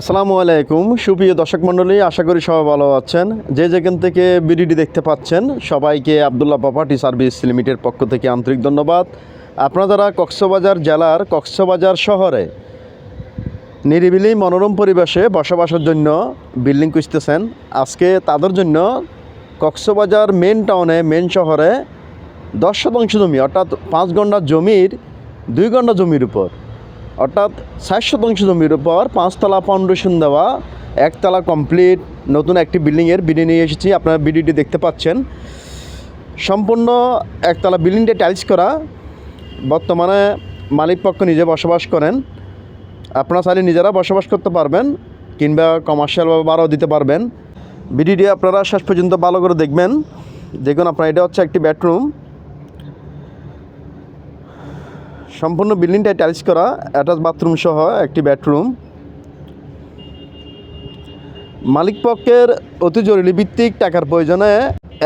আসসালামু আলাইকুম। সুপ্রিয় দর্শক মণ্ডলী, আশা করি সবাই ভালো আছেন। যে যেখান থেকে বিডিডি দেখতে পাচ্ছেন, সবাইকে আবদুল্লাহ প্রপার্টি সার্ভিস লিমিটেড পক্ষ থেকে আন্তরিক ধন্যবাদ। আপনারা যারা কক্সবাজার জেলার কক্সবাজার শহরে নিরিবিলি মনোরম পরিবেশে বসবাসের জন্য বিল্ডিং খুঁজতেছেন, আজকে তাদের জন্য কক্সবাজার মেন টাউনে মেন শহরে দশ শতাংশ জমি, অর্থাৎ পাঁচ ঘণ্টা জমির, দুই ঘণ্টা জমির উপর। অর্থাৎ ষাট শতাংশ জমির উপর পাঁচতলা ফাউন্ডেশন দেওয়া, একতলা কমপ্লিট নতুন একটি বিল্ডিংয়ের বিডি নিয়ে এসেছি, আপনারা বিডিটি দেখতে পাচ্ছেন। সম্পূর্ণ একতলা বিল্ডিংটা টাইলস করা। বর্তমানে মালিক পক্ষ নিজে বসবাস করেন। আপনারা চাইলে নিজেরা বসবাস করতে পারবেন, কিংবা কমার্শিয়ালভাবে ভাড়াও দিতে পারবেন। বিডিডি আপনারা শেষ পর্যন্ত ভালো করে দেখবেন। দেখুন, আপনার এটা হচ্ছে একটি বেডরুম সম্পূর্ণ বিল্ডিংটা টাইলস করা, অ্যাটাচ বাথরুম সহ একটি বেডরুম। মালিক পক্ষের অতি জরুরি ভিত্তিক টাকার প্রয়োজনে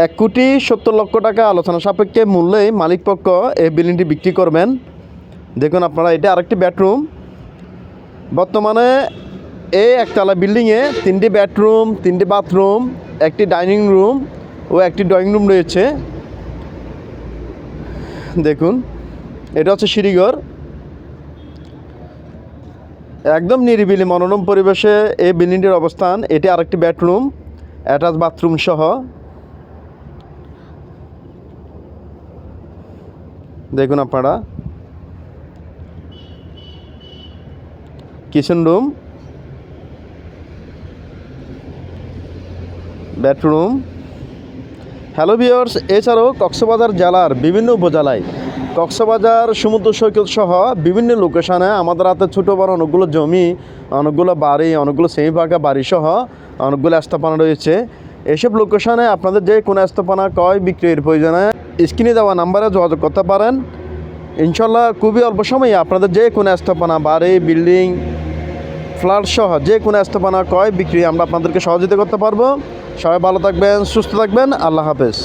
এক কোটি সত্তর লক্ষ টাকা আলোচনা সাপেক্ষে মূল্যেই মালিক পক্ষ এই বিল্ডিংটি বিক্রি করবেন। দেখুন আপনারা, এটা আরেকটি বেডরুম। বর্তমানে এই একতলা বিল্ডিংয়ে তিনটি বেডরুম, তিনটি বাথরুম, একটি ডাইনিং রুম ও একটি ড্রয়িং রুম রয়েছে। দেখুন। এটা হচ্ছে সিঁড়িঘর। একদম নিরিবিলি মনোরম পরিবেশে এই বিল্ডিংটির অবস্থান। এটি আরেকটি বেডরুম, অ্যাটাচ বাথরুম সহ। দেখুন আপনারা। Kitchen room. Bedroom. Hello viewers এছাড়াও কক্সবাজার জেলার বিভিন্ন উপজেলায় কক্সবাজার, সমুদ্র সৈকত সহ বিভিন্ন লোকেশনে আমাদের হাতে ছোটো বড় অনেকগুলো জমি, অনেকগুলো বাড়ি, অনেকগুলো সেমি ফাঁকা বাড়ি সহ অনেকগুলো স্থাপনা রয়েছে। এসব লোকেশনে আপনাদের যে কোনো স্থাপনা কয় বিক্রির প্রয়োজনে স্ক্রিনে দেওয়া নাম্বারে যোগাযোগ করতে পারেন। ইনশাল্লাহ খুবই অল্প সময়ে আপনাদের যে কোনো স্থাপনা, বাড়ি বিল্ডিং ফ্ল্যাট সহ যে কোনো স্থাপনা কয় বিক্রি আমরা আপনাদেরকে সহযোগিতা করতে পারব। সবাই ভালো থাকবেন, সুস্থ থাকবেন, আল্লাহ হাফেজ।